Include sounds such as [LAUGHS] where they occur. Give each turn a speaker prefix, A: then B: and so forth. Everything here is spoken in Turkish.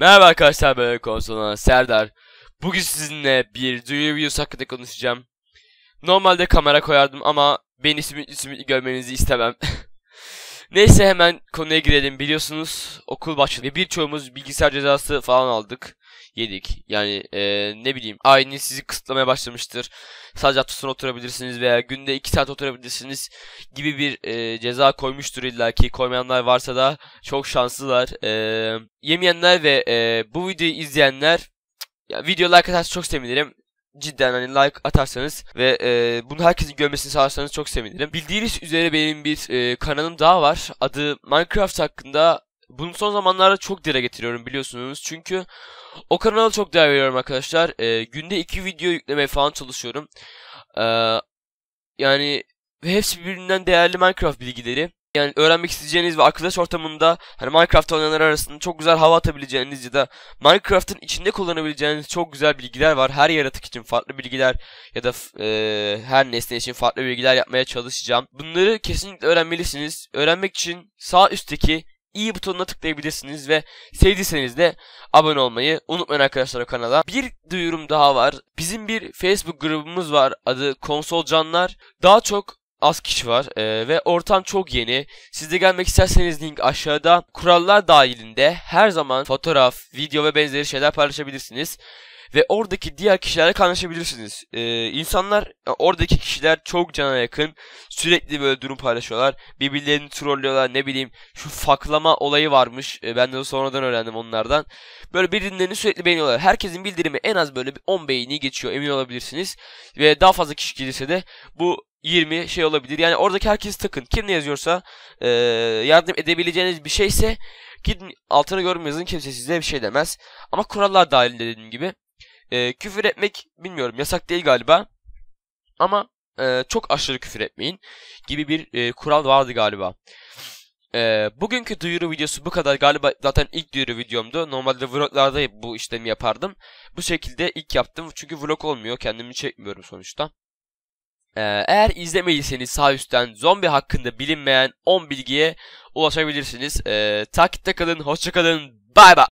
A: Merhaba arkadaşlar ben konsolan Serdar. Bugün sizinle bir duyuru videosu hakkında konuşacağım. Normalde kamera koyardım ama beni simitli simitli görmenizi istemem. [LAUGHS] Neyse hemen konuya girelim. Biliyorsunuz okul başladı ve birçoğumuz bilgisayar cezası falan aldık. Yedik. Yani eee, ne bileyim aynı sizi kısıtlamaya başlamıştır. Sadece hafta sonu oturabilirsiniz veya günde 2 saat oturabilirsiniz gibi bir eee, ceza koymuştur illaki. Koymayanlar varsa da çok şanslılar. Eee, yemeyenler ve eee, bu videoyu izleyenler ya video like atarsanız çok sevinirim. Cidden hani like atarsanız ve eee, bunu herkesin görmesini sağlarsanız çok sevinirim. Bildiğiniz üzere benim bir eee, kanalım daha var. Adı Minecraft hakkında. Bunu son zamanlarda çok dile getiriyorum biliyorsunuz. Çünkü o kanala çok değer veriyorum arkadaşlar. Eee, günde iki video yüklemeye falan çalışıyorum. Eee, yani hepsi birbirinden değerli Minecraft bilgileri. Yani öğrenmek isteyeceğiniz ve arkadaş ortamında hani Minecraft oynayanlar arasında çok güzel hava atabileceğiniz ya da Minecraft'ın içinde kullanabileceğiniz çok güzel bilgiler var. Her yaratık için farklı bilgiler ya da eee, her nesne için farklı bilgiler yapmaya çalışacağım. Bunları kesinlikle öğrenmelisiniz. Öğrenmek için sağ üstteki i butonuna tıklayabilirsiniz ve sevdiyseniz de abone olmayı unutmayın arkadaşlar o kanala. Bir duyurum daha var. Bizim bir Facebook grubumuz var. Adı Konsol Canlar. Daha çok az kişi var eee, ve ortam çok yeni. Siz de gelmek isterseniz link aşağıda. Kurallar dahilinde her zaman fotoğraf, video ve benzeri şeyler paylaşabilirsiniz. Ve oradaki diğer kişilerle kaynaşabilirsiniz. Ee, insanlar, oradaki kişiler çok cana yakın. Sürekli böyle durum paylaşıyorlar. Birbirlerini trollüyorlar ne bileyim. Şu faklama olayı varmış. Ee, ben de sonradan öğrendim onlardan. Böyle birbirlerini sürekli beğeniyorlar. Herkesin bildirimi en az böyle bir 10 beğeni geçiyor emin olabilirsiniz. Ve daha fazla kişi gelirse de bu 20 şey olabilir. Yani oradaki herkes takın. Kim ne yazıyorsa ee, yardım edebileceğiniz bir şeyse gidin altına yorum yazın kimse size bir şey demez. Ama kurallar dahilinde dediğim gibi. Ee, küfür etmek bilmiyorum yasak değil galiba. Ama e, çok aşırı küfür etmeyin gibi bir e, kural vardı galiba. Ee, bugünkü duyuru videosu bu kadar. Galiba zaten ilk duyuru videomdu. Normalde vloglarda bu işlemi yapardım. Bu şekilde ilk yaptım. Çünkü vlog olmuyor. Kendimi çekmiyorum sonuçta. Ee, eğer izlemediyseniz sağ üstten zombi hakkında bilinmeyen 10 bilgiye ulaşabilirsiniz. Ee, takipte kalın. Hoşça kalın. Bay bay.